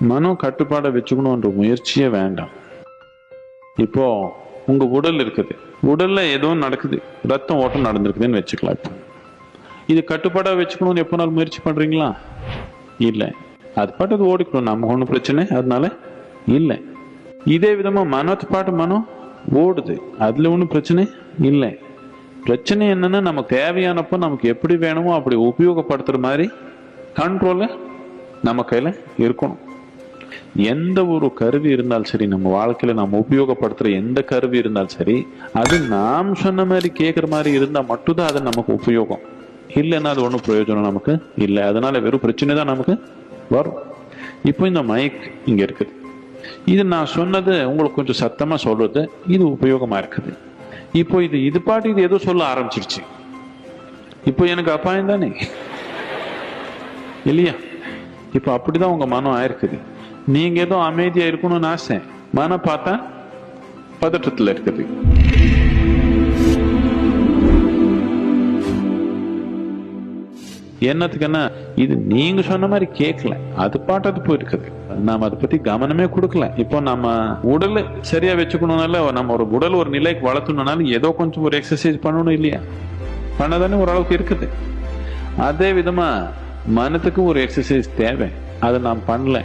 மனம் கட்டுப்பாடை வச்சுக்கணுன்ற முயற்சியே வேண்டாம். இப்போ உங்க உடல் இருக்குது. உடல்ல ஏதோ நடக்குது. ரத்தம் ஓட்டம் நடந்திருக்குதுன்னு வச்சுக்கலாம் இப்போ. இது கட்டுப்பாடா வச்சுக்கணும்னு எப்போ நாள் முயற்சி பண்றீங்களா? இல்லை. அது பாட்டு அது ஓடிக்கணும். நமக்கு ஒன்றும் பிரச்சனை அதனால இல்லை. இதே விதமா மனத்து பாட்டு மனம் ஓடுது. அதுல ஒன்றும் பிரச்சனை இல்லை. பிரச்சனை என்னன்னா நமக்கு தேவையானப்போ நமக்கு எப்படி வேணுமோ அப்படி உபயோகப்படுத்துற மாதிரி கண்ட்ரோல நம்ம கையில இருக்கணும். எந்த ஒரு கருவி இருந்தாலும் சரி நம்ம வாழ்க்கையில நம்ம உபயோகப்படுத்துற எந்த கருவி இருந்தாலும் சரி அது நாம் சொன்ன மாதிரி கேட்குற மாதிரி இருந்தால் மட்டும்தான் அது நமக்கு உபயோகம். இல்லைன்னா அது ஒன்றும் பிரயோஜனம் நமக்கு இல்லை. அதனால வெறும் பிரச்சனை தான் நமக்கு வரும். இப்போ இந்த மைக் இங்கே இருக்குது. இது நான் சொன்னது உங்களுக்கு கொஞ்சம் சத்தமா சொல்றது இது உபயோகமா இருக்குது. இப்போ இது இது பாட்டு இது ஏதோ சொல்ல ஆரம்பிச்சிருச்சு. இப்போ எனக்கு அபாயம் தானே? இல்லையா? இப்போ அப்படிதான் உங்க மனம் ஆயிருக்குது. நீங்க ஏதோ அமைதியா இருக்கணும்னு ஆசை. மனம் பார்த்தா பதற்றத்துல இருக்குது. என்னத்துக்குன்னா இது நீங்க சொன்ன மாதிரி கேட்கல அது பாட்டது போயிருக்குது. நாம அதை பத்தி கவனமே கொடுக்கல. இப்போ நம்ம உடலை சரியா வச்சுக்கணும்னால நம்ம ஒரு உடல் ஒரு நிலைக்கு வளர்த்தணும்னாலும் ஏதோ கொஞ்சம் ஒரு எக்ஸசைஸ் பண்ணணும் இல்லையா? பண்ணதானே ஓரளவுக்கு இருக்குது. அதே விதமா மனத்துக்கு ஒரு எக்ஸசைஸ் தேவை. அதை நாம் பண்ணல.